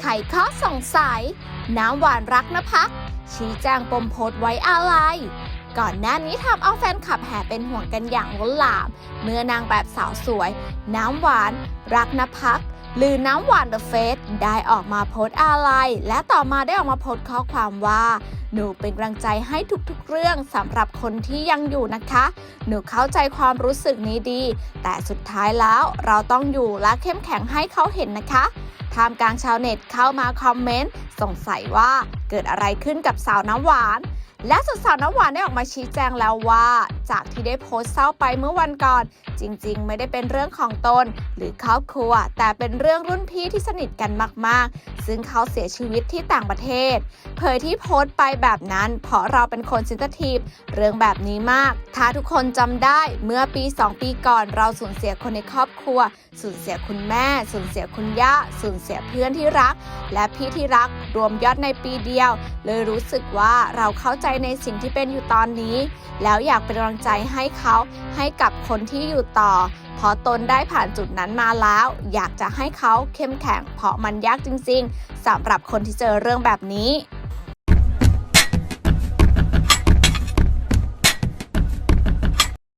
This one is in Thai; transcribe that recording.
ไขข้อสงสัย น้ำหวานรักนภักชี้แจงปมโพสไว้อาลัยก่อนหน้านี้ทำเอาแฟนคลับแห่เป็นห่วงกันอย่างล้นหลาม เมื่อนางแบบสาวสวย น้ำหวาน รักนภักหรือน้ำหวานเดอะเฟสได้ออกมาโพสต์อาลัยและต่อมาได้ออกมาโพสต์ข้อความว่า หนูเป็นกำลังใจให้ทุกๆ เรื่องสำหรับคนที่ยังอยู่นะคะ หนูเข้าใจความรู้สึกนี้ดี แต่สุดท้ายแล้วเราต้องอยู่และเข้มแข็งให้เขาเห็นนะคะ ท่ามกลางชาวเน็ตเข้ามาคอมเมนต์สงสัยว่าเกิดอะไรขึ้นกับสาวน้ำหวาน และสุดสาวน้ำหวานได้ออกมาชี้แจงแล้วว่า จากที่ได้โพสต์เศร้าไปเมื่อวันก่อน จริงๆ ไม่ได้เป็นเรื่องของตน หรือครอบครัว แต่เป็นเรื่องรุ่นพี่ที่สนิทกันมากๆ ซึ่งเขาเสียชีวิตที่ต่างประเทศ เผยที่โพสต์ไปแบบนั้น เพราะเราเป็นคนซินเตอร์ทีฟเรื่องแบบนี้มาก ถ้าทุกคนจำได้เมื่อปี 2 ปีก่อนเราสูญเสียคนในครอบครัว สูญเสียคุณแม่ สูญเสียคุณย่า สูญเสียเพื่อนที่รัก และพี่ที่รักรวมยอดในปีเดียว เลยรู้สึกว่าเราเข้าใจในสิ่งที่เป็นอยู่ตอนนี้ แล้วอยากเป็นกำลังใจให้เขาให้กับคนที่อยู่ต่อ เพราะตนได้ผ่านจุดนั้นมาแล้ว อยากจะให้เขาเข้มแข็งเพราะมันยากจริงๆสำหรับคนที่เจอเรื่องแบบนี้